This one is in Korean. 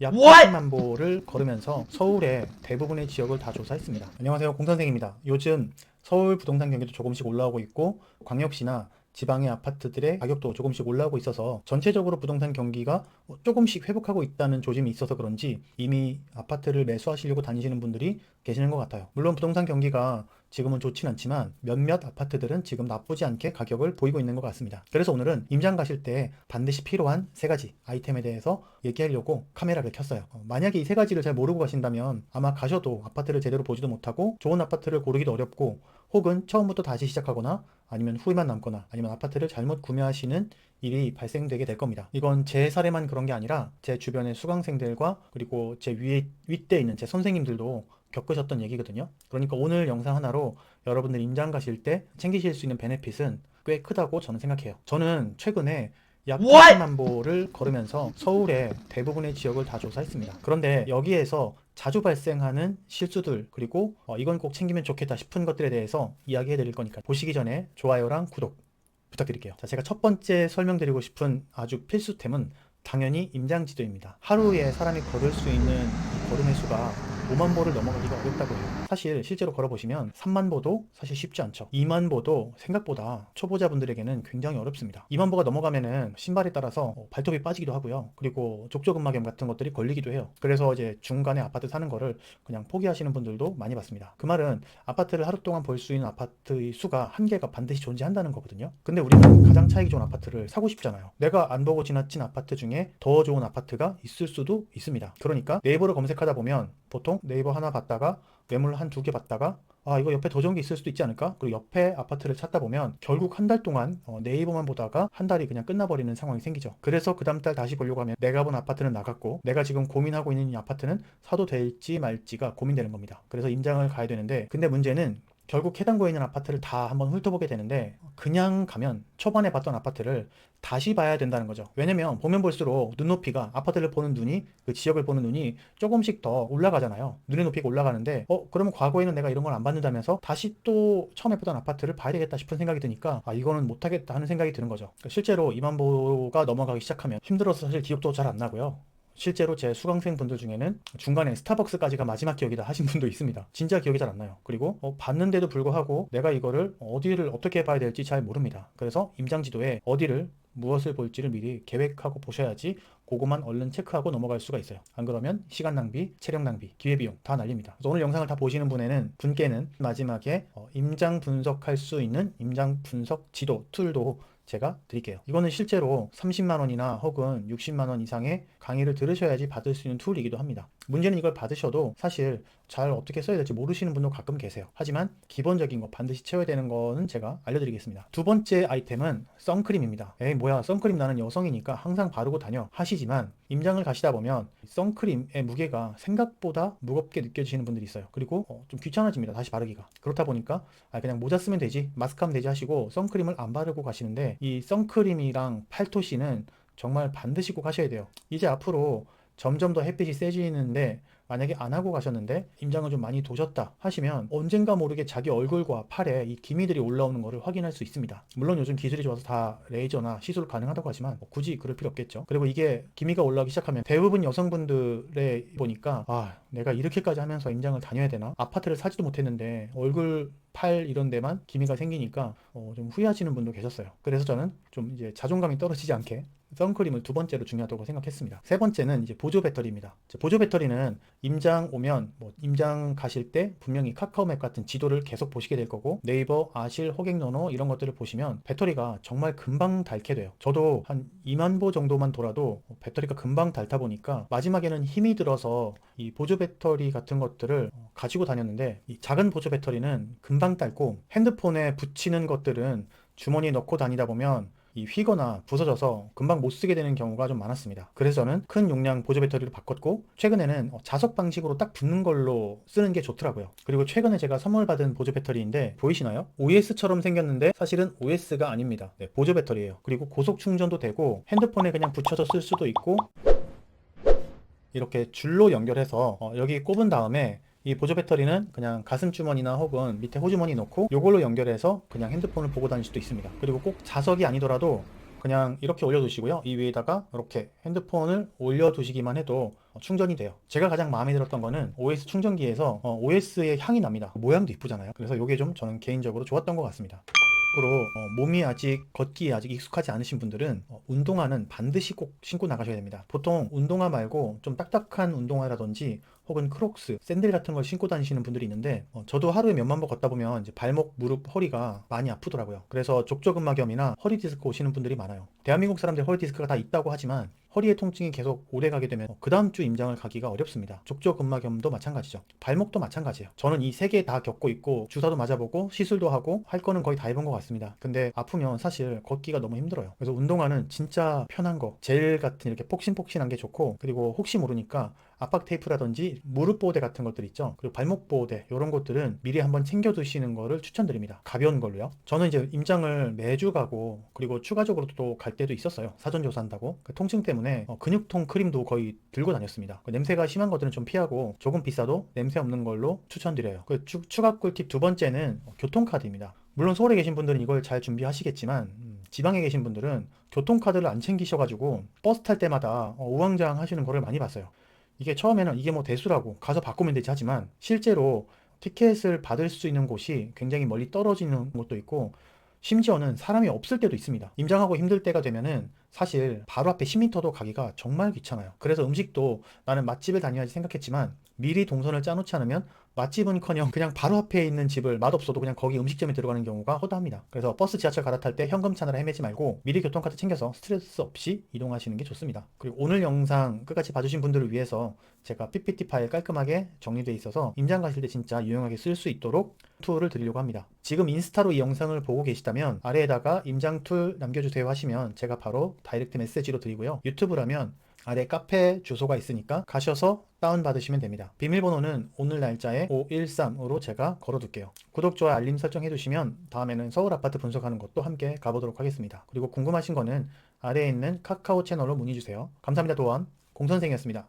약 What? 80만 보를 걸으면서 서울의 대부분의 지역을 다 조사했습니다. 안녕하세요. 공선생입니다. 요즘 서울 부동산 경기도 조금씩 올라오고 있고 광역시나 지방의 아파트들의 가격도 조금씩 올라오고 있어서 전체적으로 부동산 경기가 조금씩 회복하고 있다는 조짐이 있어서 그런지 이미 아파트를 매수하시려고 다니시는 분들이 계시는 것 같아요. 물론 부동산 경기가 지금은 좋진 않지만 몇몇 아파트들은 지금 나쁘지 않게 가격을 보이고 있는 것 같습니다. 그래서 오늘은 임장 가실 때 반드시 필요한 세 가지 아이템에 대해서 얘기하려고 카메라를 켰어요. 어, 만약에 이 세 가지를 잘 모르고 가신다면 아마 가셔도 아파트를 제대로 보지도 못하고 좋은 아파트를 고르기도 어렵고 혹은 처음부터 다시 시작하거나 아니면 후회만 남거나 아니면 아파트를 잘못 구매하시는 일이 발생되게 될 겁니다. 이건 제 사례만 그런 게 아니라 제 주변의 수강생들과 그리고 제 위에 윗대에 있는 제 선생님들도 겪으셨던 얘기거든요. 그러니까 오늘 영상 하나로 여러분들 임장 가실 때 챙기실 수 있는 베네핏은 꽤 크다고 저는 생각해요. 저는 최근에 약 What? 80만 보를 걸으면서 서울의 대부분의 지역을 다 조사했습니다. 그런데 여기에서 자주 발생하는 실수들 그리고 어, 이건 꼭 챙기면 좋겠다 싶은 것들에 대해서 이야기해 드릴 거니까 보시기 전에 좋아요랑 구독 부탁드릴게요. 자, 제가 첫 번째 설명드리고 싶은 아주 필수템은 당연히 임장지도입니다. 하루에 사람이 걸을 수 있는 이 걸음의 수가 5만 보를 넘어가기가 어렵다고 해요. 사실 실제로 걸어보시면 3만 보도 사실 쉽지 않죠. 2만 보도 생각보다 초보자분들에게는 굉장히 어렵습니다. 2만 보가 넘어가면은 신발에 따라서 어, 발톱이 빠지기도 하고요. 그리고 족저근막염 같은 것들이 걸리기도 해요. 그래서 이제 중간에 아파트 사는 거를 그냥 포기하시는 분들도 많이 봤습니다. 그 말은 아파트를 하루 동안 볼 수 있는 아파트의 수가 한 개가 반드시 존재한다는 거거든요. 근데 우리는 가장 차익이 좋은 아파트를 사고 싶잖아요. 내가 안 보고 지나친 아파트 중에 더 좋은 아파트가 있을 수도 있습니다. 그러니까 네이버를 검색하다 보면 보통 네이버 하나 봤다가 매물 한 두 개 봤다가 아 이거 옆에 더 좋은 게 있을 수도 있지 않을까? 그리고 옆에 아파트를 찾다 보면 결국 한 달 동안 어, 네이버만 보다가 한 달이 그냥 끝나버리는 상황이 생기죠. 그래서 그 다음 달 다시 보려고 하면 내가 본 아파트는 나갔고 내가 지금 고민하고 있는 이 아파트는 사도 될지 말지가 고민되는 겁니다. 그래서 임장을 가야 되는데 근데 문제는 결국 해당구에 있는 아파트를 다 한번 훑어보게 되는데 그냥 가면 초반에 봤던 아파트를 다시 봐야 된다는 거죠. 왜냐면 보면 볼수록 눈높이가 아파트를 보는 눈이 그 지역을 보는 눈이 조금씩 더 올라가잖아요. 눈의 높이가 올라가는데 어 그러면 과거에는 내가 이런 걸안 받는다면서 다시 또 처음에 보던 아파트를 봐야 되겠다 싶은 생각이 드니까 아 이거는 못하겠다 하는 생각이 드는 거죠. 그러니까 실제로 2만 보가 넘어가기 시작하면 힘들어서 사실 기억도 잘 안 나고요. 실제로 제 수강생 분들 중에는 중간에 스타벅스까지가 마지막 기억이다 하신 분도 있습니다. 진짜 기억이 잘 안 나요. 그리고 어, 봤는데도 불구하고 내가 이거를 어디를 어떻게 봐야 될지 잘 모릅니다. 그래서 임장 지도에 어디를 무엇을 볼지를 미리 계획하고 보셔야지 그거만 얼른 체크하고 넘어갈 수가 있어요. 안 그러면 시간 낭비, 체력 낭비, 기회비용 다 날립니다. 그래서 오늘 영상을 다 보시는 분에는 분께는 마지막에 어, 임장 분석할 수 있는 임장 분석 지도 툴도 제가 드릴게요. 이거는 실제로 30만 원이나 혹은 60만 원 이상의 강의를 들으셔야지 받을 수 있는 툴이기도 합니다. 문제는 이걸 받으셔도 사실 잘 어떻게 써야 될지 모르시는 분도 가끔 계세요. 하지만 기본적인 거 반드시 채워야 되는 거는 제가 알려드리겠습니다. 두 번째 아이템은 선크림입니다. 에이 뭐야 선크림 나는 여성이니까 항상 바르고 다녀 하시지만 임장을 가시다 보면 선크림의 무게가 생각보다 무겁게 느껴지시는 분들이 있어요. 그리고 어, 좀 귀찮아집니다. 다시 바르기가. 그렇다 보니까 아, 그냥 모자 쓰면 되지 마스크 하면 되지 하시고 선크림을 안 바르고 가시는데 이 선크림이랑 팔토시는 정말 반드시 꼭 하셔야 돼요. 이제 앞으로 점점 더 햇빛이 세지는데 만약에 안 하고 가셨는데 임장을 좀 많이 도셨다 하시면 언젠가 모르게 자기 얼굴과 팔에 이 기미들이 올라오는 것을 확인할 수 있습니다. 물론 요즘 기술이 좋아서 다 레이저나 시술 가능하다고 하지만 뭐 굳이 그럴 필요 없겠죠. 그리고 이게 기미가 올라오기 시작하면 대부분 여성분들의 보니까 아 내가 이렇게까지 하면서 임장을 다녀야 되나? 아파트를 사지도 못했는데 얼굴 팔 이런 데만 기미가 생기니까 어, 좀 후회하시는 분도 계셨어요. 그래서 저는 좀 이제 자존감이 떨어지지 않게 선크림을 두 번째로 중요하다고 생각했습니다. 세 번째는 이제 보조 배터리입니다. 보조 배터리는 임장 오면 뭐 임장 가실 때 분명히 카카오맵 같은 지도를 계속 보시게 될 거고 네이버, 아실, 호객노노 이런 것들을 보시면 배터리가 정말 금방 닳게 돼요. 저도 한 2만 보 정도만 돌아도 배터리가 금방 닳다 보니까 마지막에는 힘이 들어서 이 보조 배터리 같은 것들을 어, 가지고 다녔는데 이 작은 보조 배터리는 금방 닳고 핸드폰에 붙이는 것들은 주머니에 넣고 다니다 보면 이 휘거나 부서져서 금방 못 쓰게 되는 경우가 좀 많았습니다. 그래서 저는 큰 용량 보조 배터리를 바꿨고 최근에는 어, 자석 방식으로 딱 붙는 걸로 쓰는 게 좋더라고요. 그리고 최근에 제가 선물 받은 보조 배터리인데 보이시나요? OS처럼 생겼는데 사실은 OS가 아닙니다. 네, 보조 배터리예요. 그리고 고속 충전도 되고 핸드폰에 그냥 붙여서 쓸 수도 있고 이렇게 줄로 연결해서 어, 여기 꼽은 다음에 이 보조 배터리는 그냥 가슴 주머니나 혹은 밑에 호주머니 넣고 이걸로 연결해서 그냥 핸드폰을 보고 다닐 수도 있습니다. 그리고 꼭 자석이 아니더라도 그냥 이렇게 올려두시고요. 이 위에다가 이렇게 핸드폰을 올려두시기만 해도 어, 충전이 돼요. 제가 가장 마음에 들었던 거는 OS 충전기에서 OS의 향이 납니다. 모양도 이쁘잖아요. 그래서 이게 좀 저는 개인적으로 좋았던 것 같습니다. 으로 어, 몸이 아직 걷기에 아직 익숙하지 않으신 분들은 어, 운동화는 반드시 꼭 신고 나가셔야 됩니다. 보통 운동화 말고 좀 딱딱한 운동화라든지 혹은 크록스, 샌들 같은 걸 신고 다니시는 분들이 있는데 어, 저도 하루에 몇만 번 걷다 보면 이제 발목, 무릎, 허리가 많이 아프더라고요. 그래서 족저근막염이나 허리 디스크 오시는 분들이 많아요. 대한민국 사람들 허리 디스크가 다 있다고 하지만 허리의 통증이 계속 오래 가게 되면 그 다음 주 임장을 가기가 어렵습니다. 족저근막염도 마찬가지죠. 발목도 마찬가지예요. 저는 이 세 개 다 겪고 있고 주사도 맞아보고 시술도 하고 할 거는 거의 다 해본 것 같습니다. 근데 아프면 사실 걷기가 너무 힘들어요. 그래서 운동화는 진짜 편한 거, 젤 같은 이렇게 폭신폭신한 게 좋고 그리고 혹시 모르니까 압박 테이프라든지 무릎 보호대 같은 것들 있죠. 그리고 발목 보호대 이런 것들은 미리 한번 챙겨 두시는 거를 추천드립니다. 가벼운 걸로요. 저는 이제 임장을 매주 가고 그리고 추가적으로 또 갈 때도 있었어요. 사전 조사한다고. 그 통증 때문에 어, 근육통 크림도 거의 들고 다녔습니다. 그 냄새가 심한 것들은 좀 피하고 조금 비싸도 냄새 없는 걸로 추천드려요. 그 추, 추가 꿀팁 두 번째는 어, 교통카드입니다. 물론 서울에 계신 분들은 이걸 잘 준비하시겠지만 음, 지방에 계신 분들은 교통카드를 안 챙기셔가지고 버스 탈 때마다 어, 우왕좌왕 하시는 거를 많이 봤어요. 이게 처음에는 이게 뭐 대수라고 가서 바꾸면 되지 하지만 실제로 티켓을 받을 수 있는 곳이 굉장히 멀리 떨어지는 곳도 있고 심지어는 사람이 없을 때도 있습니다. 임장하고 힘들 때가 되면은 사실 바로 앞에 10m도 가기가 정말 귀찮아요. 그래서 음식도 나는 맛집을 다녀야지 생각했지만 미리 동선을 짜놓지 않으면 맛집은커녕 그냥 바로 앞에 있는 집을 맛없어도 그냥 거기 음식점에 들어가는 경우가 허다합니다. 그래서 버스 지하철 갈아탈 때 현금 차느라 헤매지 말고 미리 교통카드 챙겨서 스트레스 없이 이동하시는 게 좋습니다. 그리고 오늘 영상 끝까지 봐주신 분들을 위해서 제가 PPT 파일 깔끔하게 정리되어 있어서 임장 가실 때 진짜 유용하게 쓸 수 있도록 툴을 드리려고 합니다. 지금 인스타로 이 영상을 보고 계시다면 아래에다가 임장 툴 남겨주세요 하시면 제가 바로 다이렉트 메시지로 드리고요. 유튜브라면 아래 카페 주소가 있으니까 가셔서 다운받으시면 됩니다. 비밀번호는 오늘 날짜에 513으로 제가 걸어둘게요. 구독, 좋아요, 알림 설정 해두시면 다음에는 서울 아파트 분석하는 것도 함께 가보도록 하겠습니다. 그리고 궁금하신 거는 아래에 있는 카카오 채널로 문의주세요. 감사합니다 도원 공선생이었습니다.